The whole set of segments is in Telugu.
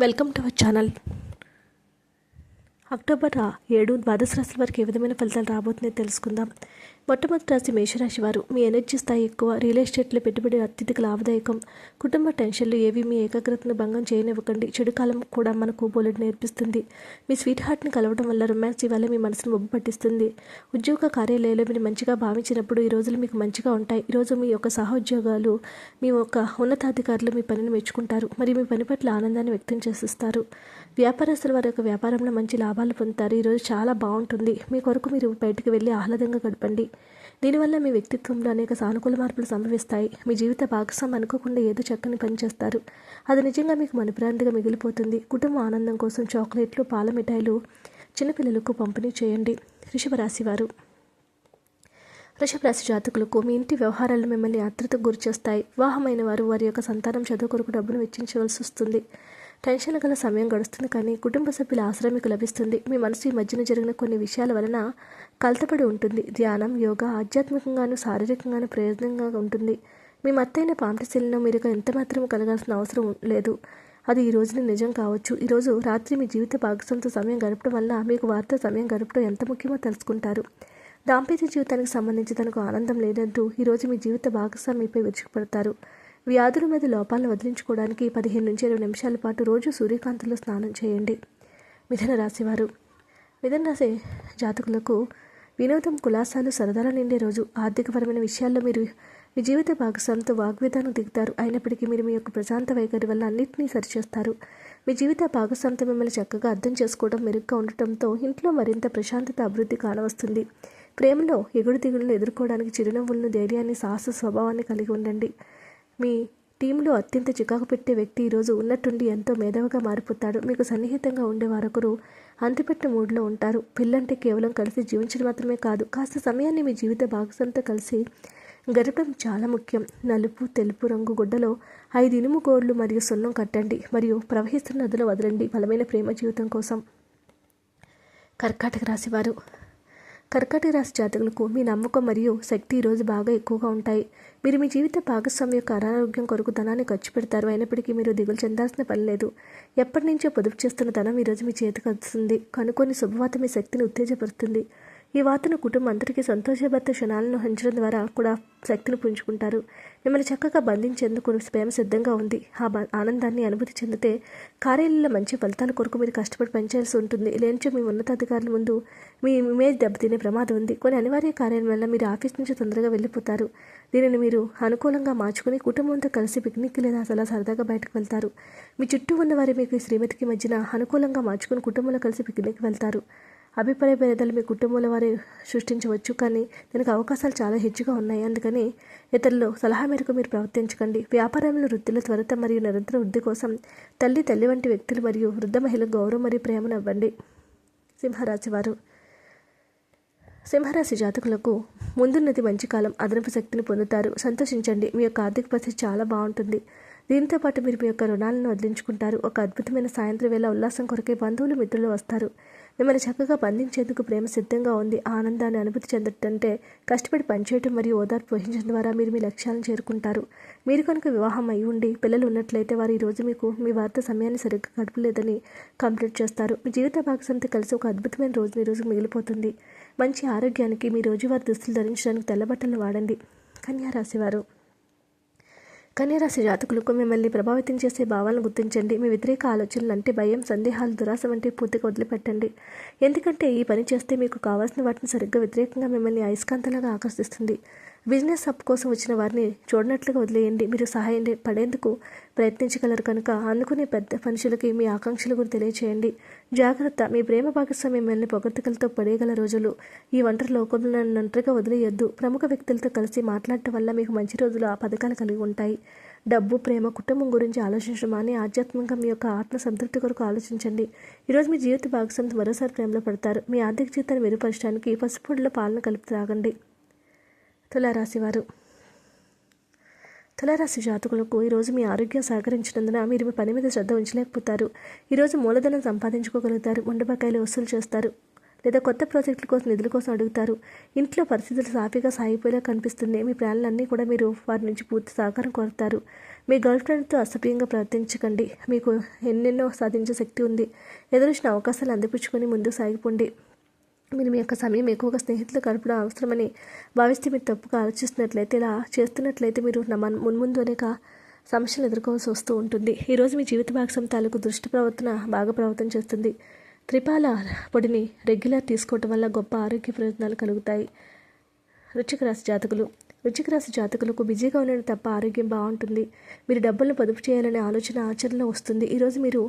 Welcome to our channel. October ఏడు ద్వాదశ రాశుల వారికి ఏ విధమైన ఫలితాలు రాబోతున్నాయో తెలుసుకుందాం. మొట్టమొదటి రాశి మేషరాశి వారు. మీ ఎనర్జీ స్థాయి ఎక్కువ రియల్ ఎస్టేట్లో పెట్టుబడి అత్యధిక లాభదాయకం. కుటుంబ టెన్షన్లు ఏవి మీ ఏకాగ్రతను భంగం చేయనివ్వకండి. చెడు కాలం కూడా మనకు బోలెడు నేర్పిస్తుంది. మీ స్వీట్ హార్ట్ని కలవడం వల్ల రొమాన్స్ ఇవాళ మీ మనసును మొబ్బు పట్టిస్తుంది. ఉద్యోగ కార్యాలయంలో మీరు మంచిగా భావించినప్పుడు ఈ రోజులు మీకు మంచిగా ఉంటాయి. ఈరోజు మీ యొక్క సహోద్యోగాలు మీ యొక్క ఉన్నతాధికారులు మీ పనిని మెచ్చుకుంటారు. మరియు మీ పని పట్ల ఆనందాన్ని వ్యక్తం చేసిస్తారు. వ్యాపారస్తుల వారి యొక్క వ్యాపారంలో మంచి లాభాలు పొందుతారు. ఈరోజు చాలా బాగుంటుంది. మీ కొరకు మీరు బయటకు వెళ్ళి ఆహ్లాదంగా గడపండి. దీనివల్ల మీ వ్యక్తిత్వంలో అనేక సానుకూల మార్పులు సంభవిస్తాయి. మీ జీవిత భాగస్వామి అనుకోకుండా ఏదో చక్కని పనిచేస్తారు అది నిజంగా మీకు మనప్రాంతిగా మిగిలిపోతుంది. కుటుంబ ఆనందం కోసం చాక్లెట్లు పాల మిఠాయిలు చిన్నపిల్లలకు పంపిణీ చేయండి. వృషభ వృషభరాశి జాతకులకు మీ ఇంటి వ్యవహారాలు మిమ్మల్ని ఆతృతకు గురిచేస్తాయి. వివాహమైన వారు వారి యొక్క సంతానం చదువు కొరకు డబ్బును వెచ్చించవలసి వస్తుంది. టెన్షన్ గల సమయం గడుస్తుంది కానీ కుటుంబ సభ్యుల ఆశ్రయం మీకు లభిస్తుంది. మీ మనసు ఈ మధ్యన జరిగిన కొన్ని విషయాల వలన కలతపడి ఉంటుంది. ధ్యానం యోగా ఆధ్యాత్మికంగాను శారీరకంగాను ప్రయోజనంగా ఉంటుంది. మీ మత్తైన పాంటశీలను మీరు ఎంత మాత్రం కలగాల్సిన అవసరం లేదు. అది ఈ రోజున నిజం కావచ్చు. ఈరోజు రాత్రి మీ జీవిత భాగస్వామితో సమయం గడపడం వల్ల మీకు వారితో సమయం గడపడం ఎంత ముఖ్యమో తెలుసుకుంటారు. దాంపత్య జీవితానికి సంబంధించి తనకు ఆనందం లేదంటూ ఈరోజు మీ జీవిత భాగస్వామిపై విరుచుకుపడతారు. వ్యాధుల మీద లోపాలను వదిలించుకోవడానికి పదిహేను నుంచి ఇరవై నిమిషాల పాటు రోజు సూర్యకాంతిలో స్నానం చేయండి. మిథున రాశివారు. మిథున రాశి జాతకులకు వినోదం కులాసాలు సరదాల నిండే రోజు. ఆర్థికపరమైన విషయాల్లో మీరు మీ జీవిత భాగస్వామితో వాగ్విధానం దిగుతారు. అయినప్పటికీ మీరు మీ యొక్క ప్రశాంత వైఖరి వల్ల అన్నింటినీ సరిచేస్తారు. మీ జీవిత భాగస్వామితో మిమ్మల్ని చక్కగా అర్థం చేసుకోవడం మెరుగ్గా ఉండటంతో ఇంట్లో మరింత ప్రశాంతత అభివృద్ధి కానవస్తుంది. ప్రేమలో ఎగుడు దిగుడులు ఎదుర్కోవడానికి చిరునవ్వులను ధైర్యాన్ని సాహస స్వభావాన్ని కలిగి ఉండండి. మీ టీంలో అత్యంత చికాకు పెట్టే వ్యక్తి ఈరోజు ఉన్నట్టుండి ఎంతో మేధావిగా మారిపోతాడు. మీకు సన్నిహితంగా ఉండే వారొకరు అంతిపెట్టిన మూడ్లో ఉంటారు. పిల్లంటే కేవలం కలిసి జీవించడం మాత్రమే కాదు కాస్త సమయాన్ని మీ జీవిత భాగస్వామితో కలిసి గడపడం చాలా ముఖ్యం. నలుపు తెలుపు రంగు గుడ్డలో ఐదు ఇనుము గోర్లు మరియు సున్నం కట్టండి మరియు ప్రవహిస్తున్న నదులు వదలండి. బలమైన ప్రేమ జీవితం కోసం కర్కాటక రాశివారు. కర్కటి రాశి జాతకులకు మీ నమ్మకం మరియు శక్తి ఈరోజు బాగా ఎక్కువగా ఉంటాయి. మీరు మీ జీవిత భాగస్వామి యొక్క అనారోగ్యం కొరకు ధనాన్ని ఖర్చు పెడతారు. అయినప్పటికీ మీరు దిగులు చెందాల్సిన పని లేదు. ఎప్పటి నుంచో పొదుపు చేస్తున్న ధనం ఈరోజు మీ చేతికి వస్తుంది. కనుకొని శుభవార్త మీ శక్తిని ఉత్తేజపరుస్తుంది. ఈ వార్తను కుటుంబం అందరికీ సంతోషభర్త క్షణాలను హంచడం ద్వారా కూడా శక్తిని పుంజుకుంటారు. మిమ్మల్ని చక్కగా బంధించేందుకు ప్రేమ సిద్ధంగా ఉంది. ఆ బ- ఆనందాన్ని అనుభూతి చెందితే కార్యాలయంలో మంచి ఫలితాల కొరకు మీరు కష్టపడి పనిచేయాల్సి ఉంటుంది. లేనిచో మీ ఉన్నతాధికారుల ముందు మీ ఇమేజ్ దెబ్బతినే ప్రమాదం ఉంది. కొన్ని అనివార్య కార్యాలయం వల్ల మీరు ఆఫీస్ నుంచి తొందరగా వెళ్ళిపోతారు. దీనిని మీరు అనుకూలంగా మార్చుకుని కుటుంబంతో కలిసి పిక్నిక్ లేదా అసలు సరదాగా బయటకు వెళ్తారు. మీ చుట్టూ ఉన్న వారి మీకు శ్రీమతికి మధ్యన అనుకూలంగా మార్చుకుని కుటుంబంలో కలిసి పిక్నిక్ వెళ్తారు. అభిప్రాయ భేదాలు మీ కుటుంబంలో వారు సృష్టించవచ్చు. కానీ దానికి అవకాశాలు చాలా హెచ్చుగా ఉన్నాయి. అందుకని ఇతరులు సలహా మేరకు మీరు ప్రవర్తించకండి. వ్యాపారంలో వృత్తిలో త్వరత మరియు నిరంతర వృద్ధి కోసం తల్లి తల్లి వంటి వ్యక్తులు మరియు వృద్ధ మహిళలు గౌరవం మరియు ప్రేమను ఇవ్వండి సింహరాశి వారు. సింహరాశి జాతకులకు ముందున్నది మంచి కాలం. అదనపు శక్తిని పొందుతారు. సంతోషించండి. మీ యొక్క ఆర్థిక పరిస్థితి చాలా బాగుంటుంది. దీంతో పాటు మీరు మీ యొక్క రుణాలను వదిలించుకుంటారు. ఒక అద్భుతమైన సాయంత్రం వేళ ఉల్లాసం కొరకే బంధువులు మిత్రులు వస్తారు. మిమ్మల్ని చక్కగా బంధించేందుకు ప్రేమ సిద్ధంగా ఉంది. ఆ ఆనందాన్ని అనుభూతి చెందటంటే కష్టపడి పనిచేయటం మరియు ఓదార్పు వహించడం ద్వారా మీరు మీ లక్ష్యాలను చేరుకుంటారు. మీరు కనుక వివాహం అయి ఉండి పిల్లలు ఉన్నట్లయితే వారు ఈరోజు రోజు మీకు మీ వార్త సమయాన్ని సరిగ్గా గడపలేదని కంప్లీట్ చేస్తారు. మీ జీవిత భాగస్వామితో కలిసి ఒక అద్భుతమైన రోజు ఈ రోజు మిగిలిపోతుంది. మంచి ఆరోగ్యానికి మీ రోజువారి దుస్తులు ధరించడానికి తెల్లబట్టలు వాడండి. కన్యా రాశివారు కన్యరాశి జాతకులకు మిమ్మల్ని ప్రభావితం చేసే భావాలను గుర్తించండి. మీ వ్యతిరేక ఆలోచనలు అంటే భయం సందేహాలు దురాశ వంటి పూర్తిగా వదిలిపెట్టండి. ఎందుకంటే ఈ పని చేస్తే మీకు కావాల్సిన వాటిని సరిగ్గా వ్యతిరేకంగా మిమ్మల్ని అయస్కాంతలాగా ఆకర్షిస్తుంది. బిజినెస్ అప్ కోసం వచ్చిన వారిని చూడనట్లుగా వదిలేయండి. మీరు సహాయం పడేందుకు ప్రయత్నించగలరు కనుక అందుకునే పెద్ద మనుషులకి మీ ఆకాంక్షల గురించి తెలియచేయండి. జాగ్రత్త. మీ ప్రేమ భాగస్వామి మిమ్మల్ని పొగడ్తకలతో పడేయగల రోజులు ఈ ఒంటరి లోకంలో నంటరిగా ఒంటరిగా వదిలేయొద్దు. ప్రముఖ వ్యక్తులతో కలిసి మాట్లాడటం వల్ల మీకు మంచి రోజులు ఆ పథకాలు కలిగి ఉంటాయి. డబ్బు ప్రేమ కుటుంబం గురించి ఆలోచించడం అని ఆధ్యాత్మికంగా మీ యొక్క ఆత్మ సంతృప్తి కొరకు ఆలోచించండి. ఈరోజు మీ జీవిత భాగస్వామి మరోసారి ప్రేమలో పడతారు. మీ ఆర్థిక జీవితాన్ని మెరుగుపరచడానికి పసుపుడిలో పాలన కలిపి త్రాగండి. తులారాశివారు. తులారాశి జాతకులకు ఈరోజు మీ ఆరోగ్యం సహకరించినందున మీరు మీ పని మీద శ్రద్ధ ఉంచలేకపోతారు. ఈరోజు మూలధనం సంపాదించుకోగలుగుతారు ఉండబకాయలు వసూలు చేస్తారు లేదా కొత్త ప్రాజెక్టుల కోసం నిధుల కోసం అడుగుతారు. ఇంట్లో పరిస్థితులు సాఫీగా సాగిపోయేలా కనిపిస్తుంది మీ ప్రాణాలన్నీ కూడా మీరు వారి నుంచి పూర్తి సహకారం కోరుతారు. మీ గర్ల్ ఫ్రెండ్తో అసభ్యంగా ప్రవర్తించకండి. మీకు ఎన్నెన్నో సాధించే శక్తి ఉంది. ఎదురొచ్చిన అవకాశాలు అందిపుచ్చుకొని ముందుకు సాగిపోండి. మీరు మీ యొక్క సమయం ఎక్కువగా స్నేహితులు గడపడం అవసరమని భావిస్తే మీరు తప్పుగా ఆలోచిస్తున్నట్లయితే ఇలా చేస్తున్నట్లయితే మీరు నమ్మ మున్ముందు అనేక సమస్యలు ఎదుర్కోవాల్సి వస్తూ ఉంటుంది. ఈరోజు మీ జీవిత భాగస్వామి తాలూకు దృష్టి ప్రవర్తన బాగా ప్రవర్తన చేస్తుంది. త్రిపాల పొడిని రెగ్యులర్ తీసుకోవటం వల్ల గొప్ప ఆరోగ్య ప్రయోజనాలు కలుగుతాయి. వృచ్చిక రాశి జాతకులు. వృచ్చిక రాశి జాతకులకు బిజీగా ఉండడం తప్ప ఆరోగ్యం బాగుంటుంది. మీరు డబ్బులను పొదుపు చేయాలనే ఆలోచన ఆచరణలో వస్తుంది. ఈరోజు మీరు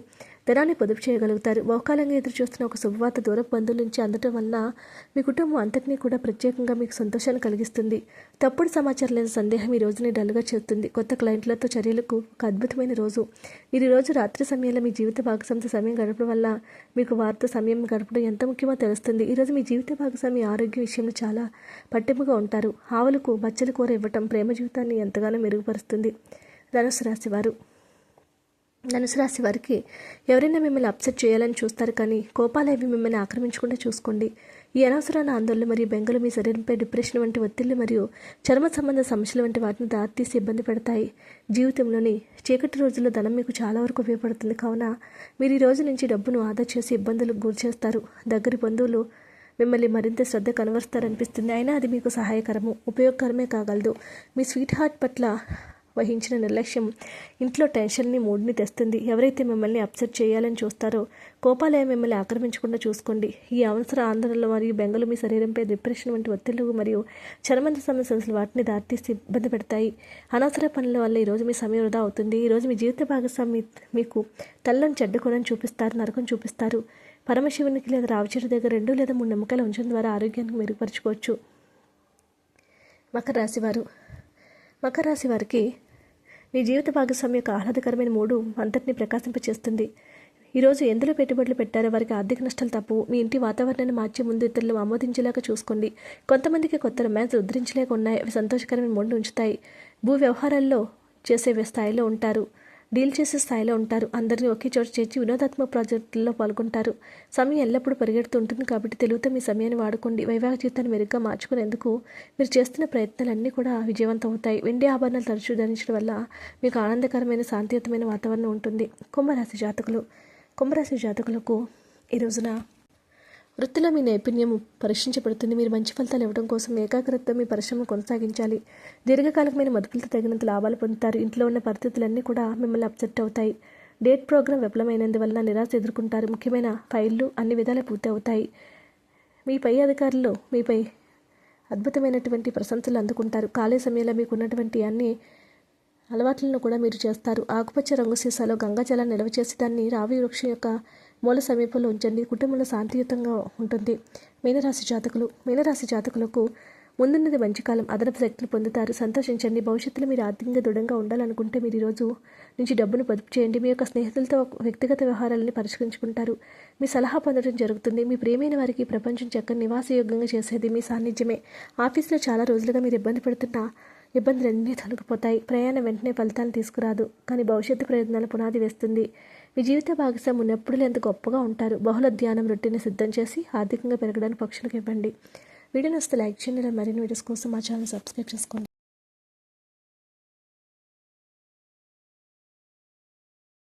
ధనాన్ని పొదుపు చేయగలుగుతారు. బహుకాలంగా ఎదురు చూస్తున్న ఒక శుభవార్త దూర బంధువుల నుంచి అందటం వలన మీ కుటుంబం అంతటినీ కూడా ప్రత్యేకంగా మీకు సంతోషాన్ని కలిగిస్తుంది. తప్పుడు సమాచారం లేని సందేహం ఈ రోజుని డల్గా చేస్తుంది కొత్త క్లయింట్లతో చర్యలకు ఒక అద్భుతమైన రోజు. ఈ రోజు రాత్రి సమయంలో మీ జీవిత భాగస్వామితో సమయం గడపడం వల్ల మీకు వార్త సమయం గడపడం ఎంత ముఖ్యమో తెలుస్తుంది. ఈరోజు మీ జీవిత భాగస్వామి ఆరోగ్య విషయంలో చాలా పట్టింపుగా ఉంటారు. ఆవులకు బచ్చల కూర ఇవ్వటం ప్రేమ జీవితాన్ని ఎంతగానో మెరుగుపరుస్తుంది. ధనుసు రాశివారు ధనుసు రాశి వారికి ఎవరైనా మిమ్మల్ని అప్సెట్ చేయాలని చూస్తారు కానీ కోపాలేవి మిమ్మల్ని ఆక్రమించకుండా చూసుకోండి. ఈ అనవసరమైన ఆందోళన మరియు బెంగలు మీ శరీరంపై డిప్రెషన్ వంటి ఒత్తిళ్ళు మరియు చర్మ సంబంధ సమస్యలు వంటి వాటిని దారితీసి ఇబ్బంది పెడతాయి. జీవితంలోని చీకటి రోజుల్లో ధనం మీకు చాలా వరకు ఉపయోగపడుతుంది. కావున మీరు ఈ రోజు నుంచి డబ్బును ఆదా చేసి ఇబ్బందులకు గురి చేస్తారు. దగ్గరి బంధువులు మిమ్మల్ని మరింత శ్రద్ధ కనవరుస్తారనిపిస్తుంది అయినా అది మీకు సహాయకరము ఉపయోగకరమే కాగలదు. మీ స్వీట్ హార్ట్ పట్ల వహించిన నిర్లక్ష్యం ఇంట్లో టెన్షన్ని మూడ్ని తెస్తుంది. ఎవరైతే మిమ్మల్ని అప్సెట్ చేయాలని చూస్తారో కోపాలయ మిమ్మల్ని ఆక్రమించకుండా చూసుకోండి. ఈ అవసర ఆందోళనలు మరియు బెంగలు మీ శరీరంపై డిప్రెషన్ వంటి ఒత్తిళ్ళు మరియు చర్మంత సమస్యలు వాటిని దారితీసి ఇబ్బంది పెడతాయి. అనవసర పనుల వల్ల ఈరోజు మీ సమయం వృధా అవుతుంది. ఈరోజు మీ జీవిత భాగస్వామి మీకు తెల్లని చెడ్డకోనని చూపిస్తారు నరకం చూపిస్తారు. పరమశివునికి లేదా రావిచెట్టు దగ్గర రెండు లేదా మూడు నమ్మకాలు ఉంచడం ద్వారా ఆరోగ్యాన్ని మెరుగుపరచుకోవచ్చు. మకర రాశి వారు. మకర రాశి వారికి మీ జీవిత భాగస్వామి యొక్క ఆహ్లాదకరమైన మూడు అంతటిని ప్రకాశింపచేస్తుంది. ఈరోజు ఎందులో పెట్టుబడులు పెట్టారో వారికి ఆర్థిక నష్టాలు తప్పు మీ ఇంటి వాతావరణాన్ని మార్చే ముందు ఇతరులు ఆమోదించేలాగా చూసుకోండి. కొంతమందికి కొత్త రొమాన్స్ ఉద్ధరించలేక ఉన్నాయి. అవి సంతోషకరమైన మూడును ఉంచుతాయి. భూ వ్యవహారాల్లో చేసే స్థాయిలో ఉంటారు. డీల్ చేసే స్థాయిలో ఉంటారు. అందరినీ ఒకే చోట చేర్చి వినోదాత్మక ప్రాజెక్టుల్లో పాల్గొంటారు. సమయం ఎల్లప్పుడూ పరిగెడుతూ ఉంటుంది కాబట్టి తెలుగుతో మీ సమయాన్ని వాడుకోండి. వైవాహిక జీవితాన్ని మెరుగ్గా మార్చుకునేందుకు మీరు చేస్తున్న ప్రయత్నాలన్నీ కూడా విజయవంతం అవుతాయి వెండి ఆభరణాలు తరచూ ధరించడం వల్ల మీకు ఆనందకరమైన శాంతియుతమైన వాతావరణం ఉంటుంది. కుంభరాశి జాతకులు. కుంభరాశి జాతకులకు ఈ రోజున వృత్తిలో మీ నైపుణ్యం పరీక్షించబడుతుంది. మీరు మంచి ఫలితాలు ఇవ్వడం కోసం ఏకాగ్రతతో మీ పరిశ్రమ కొనసాగించాలి. దీర్ఘకాలికమైన మదుపులతో తగినంత లాభాలు పొందుతారు. ఇంట్లో ఉన్న పరిస్థితులన్నీ కూడా మిమ్మల్ని అప్సెట్ అవుతాయి. డేట్ ప్రోగ్రాం విఫలమైనందువల్ల నిరాశ ఎదుర్కొంటారు. ముఖ్యమైన ఫైళ్ళు అన్ని విధాలు పూర్తి అవుతాయి మీ పై అధికారులు మీపై అద్భుతమైనటువంటి ప్రశంసలు అందుకుంటారు. ఖాళీ సమయంలో మీకు ఉన్నటువంటి అన్ని అలవాట్లను కూడా మీరు చేస్తారు. ఆకుపచ్చ రంగు సీసాలో గంగాజలాన్ని నిల్వ చేసి దాన్ని రావి వృక్షం యొక్క మూల సమీపంలో ఉంచండి. కుటుంబంలో శాంతియుతంగా ఉంటుంది. మీనరాశి జాతకులు మీనరాశి జాతకులకు ముందున్నది మంచి కాలం. అదనపు శక్తులు పొందుతారు. సంతోషించండి. భవిష్యత్తులో మీరు ఆర్థికంగా దృఢంగా ఉండాలనుకుంటే మీరు ఈరోజు నుంచి డబ్బును పొదుపు చేయండి. మీ యొక్క స్నేహితులతో వ్యక్తిగత వ్యవహారాలని పరిష్కరించుకుంటారు. మీ సలహా పొందడం జరుగుతుంది. మీ ప్రియమైన వారికి ప్రపంచం చక్కని నివాసయోగ్యంగా చేసేది మీ సాన్నిధ్యమే. ఆఫీస్లో చాలా రోజులుగా మీరు ఇబ్బంది పడుతున్న ఇబ్బందులన్నీ తొలగిపోతాయి. ప్రయాణం వెంటనే ఫలితాలు తీసుకురాదు. కానీ భవిష్యత్తు ప్రయోజనాలు పునాది వేస్తుంది. మీ జీవిత భాగస్వామి ఉన్నప్పుడు ఎంత గొప్పగా ఉంటారు? బహుళ ధ్యానం రొట్టెని సిద్ధం చేసి ఆర్థికంగా పెరగడానికి పక్షులకు ఇవ్వండి. వీడియోని వస్తే లైక్ చేయండి మరిన్ని వీడియోస్ కోసం మా ఛానల్ సబ్స్క్రైబ్ చేసుకోండి.